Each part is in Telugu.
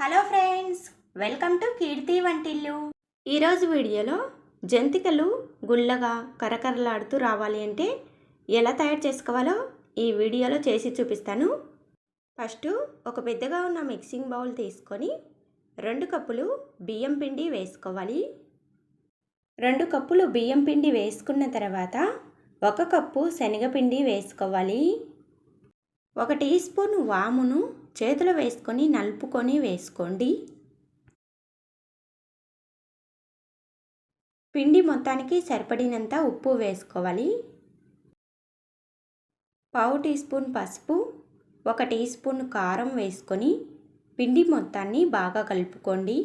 Hello friends welcome to Keerthi Vantillu ఈరోజు వీడియోలో జంతికలు గుల్లగా కరకరలాడుతూ రావాలి అంటే ఎలా తయారు చేసుకోవాలో ఈ వీడియోలో చేసి చూపిస్తాను. ఫస్ట్ ఒక పెద్దగా ఉన్న మిక్సింగ్ బౌల్ తీసుకొని రెండు కప్పులు బియ్యం పిండి వేసుకోవాలి. రెండు కప్పులు బియ్యం పిండి వేసుకున్న తర్వాత ఒక కప్పు శనగపిండి వేసుకోవాలి. ఒక టీ స్పూన్ వామును చేతులు వేసుకొని నలుపుకొని వేసుకోండి. పిండి మొత్తానికి సరిపడినంత ఉప్పు వేసుకోవాలి. పావు టీ స్పూన్ పసుపు ఒక టీ స్పూన్ కారం వేసుకొని పిండి మొత్తాన్ని బాగా కలుపుకోండి.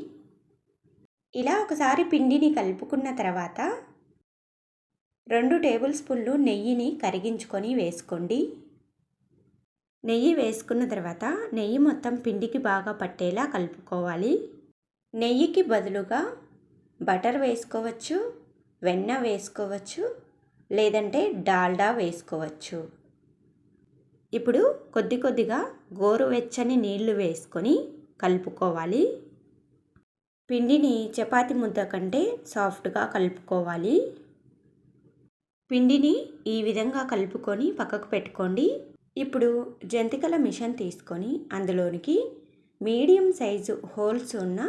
ఇలా ఒకసారి పిండిని కలుపుకున్న తర్వాత రెండు టేబుల్ స్పూన్లు నెయ్యిని కరిగించుకొని వేసుకోండి. నెయ్యి వేసుకున్న తర్వాత నెయ్యి మొత్తం పిండికి బాగా పట్టేలా కలుపుకోవాలి. నెయ్యికి బదులుగా బటర్ వేసుకోవచ్చు వెన్న వేసుకోవచ్చు లేదంటే డాల్డా వేసుకోవచ్చు. ఇప్పుడు కొద్ది కొద్దిగా గోరువెచ్చని నీళ్ళు వేసుకొని కలుపుకోవాలి. పిండిని చపాతి ముద్ద కంటే సాఫ్ట్గా కలుపుకోవాలి. పిండిని ఈ విధంగా కలుపుకొని పక్కకు పెట్టుకోండి. ఇప్పుడు జంతికల మిషన్ తీసుకొని అందులోనికి మీడియం సైజు హోల్స్ ఉన్న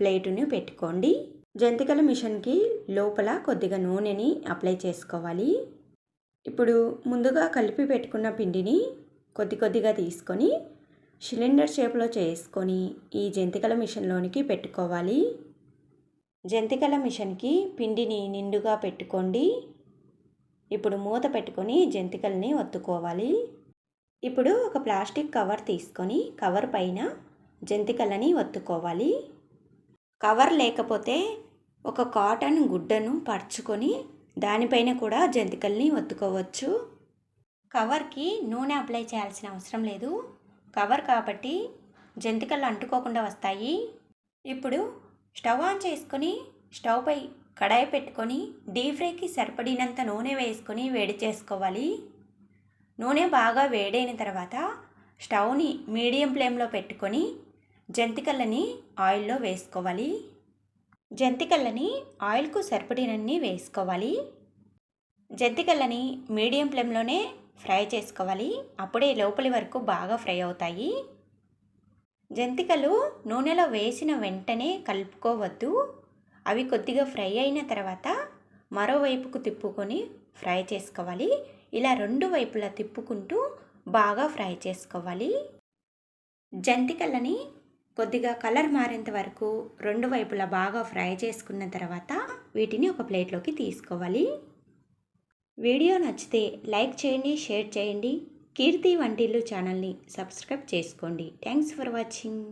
ప్లేటుని పెట్టుకోండి. జంతికల మిషన్కి లోపల కొద్దిగా నూనెని అప్లై చేసుకోవాలి. ఇప్పుడు ముందుగా కలిపి పెట్టుకున్న పిండిని కొద్ది కొద్దిగా తీసుకొని సిలిండర్ షేప్లో చేసుకొని ఈ జంతికల మిషన్లోనికి పెట్టుకోవాలి. జంతికల మిషన్కి పిండిని నిండుగా పెట్టుకోండి. ఇప్పుడు మూత పెట్టుకొని జంతికల్ని ఒత్తుకోవాలి. ఇప్పుడు ఒక ప్లాస్టిక్ కవర్ తీసుకొని కవర్ పైన జంతికలని ఒత్తుకోవాలి. కవర్ లేకపోతే ఒక కాటన్ గుడ్డను పరుచుకొని దానిపైన కూడా జంతికల్ని ఒత్తుకోవచ్చు. కవర్కి నూనె అప్లై చేయాల్సిన అవసరం లేదు. కవర్ కాబట్టి జంతికలు అంటుకోకుండా వస్తాయి. ఇప్పుడు స్టవ్ ఆన్ చేసుకొని స్టవ్పై కడాయి పెట్టుకొని డీప్ ఫ్రైకి సరిపడినంత నూనె వేసుకొని వేడి చేసుకోవాలి. నూనె బాగా వేడైన తర్వాత స్టవ్ని మీడియం ఫ్లేమ్లో పెట్టుకొని జంతికల్లని ఆయిల్లో వేసుకోవాలి. జంతికల్లని ఆయిల్కు సరిపడినన్ని వేసుకోవాలి. జంతికల్లని మీడియం ఫ్లేమ్లోనే ఫ్రై చేసుకోవాలి. అప్పుడే లోపలి వరకు బాగా ఫ్రై అవుతాయి. జంతికలు నూనెలో వేసిన వెంటనే కలుపుకోవద్దు. అవి కొద్దిగా ఫ్రై అయిన తర్వాత మరోవైపుకు తిప్పుకొని ఫ్రై చేసుకోవాలి. ఇలా రెండు వైపులా తిప్పుకుంటూ బాగా ఫ్రై చేసుకోవాలి. జంతికలని కొద్దిగా కలర్ మారేంత వరకు రెండు వైపులా బాగా ఫ్రై చేసుకున్న తర్వాత వీటిని ఒక ప్లేట్లోకి తీసుకోవాలి. వీడియో నచ్చితే లైక్ చేయండి షేర్ చేయండి. కీర్తి వంటిల్లు ఛానల్ని సబ్స్క్రైబ్ చేసుకోండి. Thanks for watching.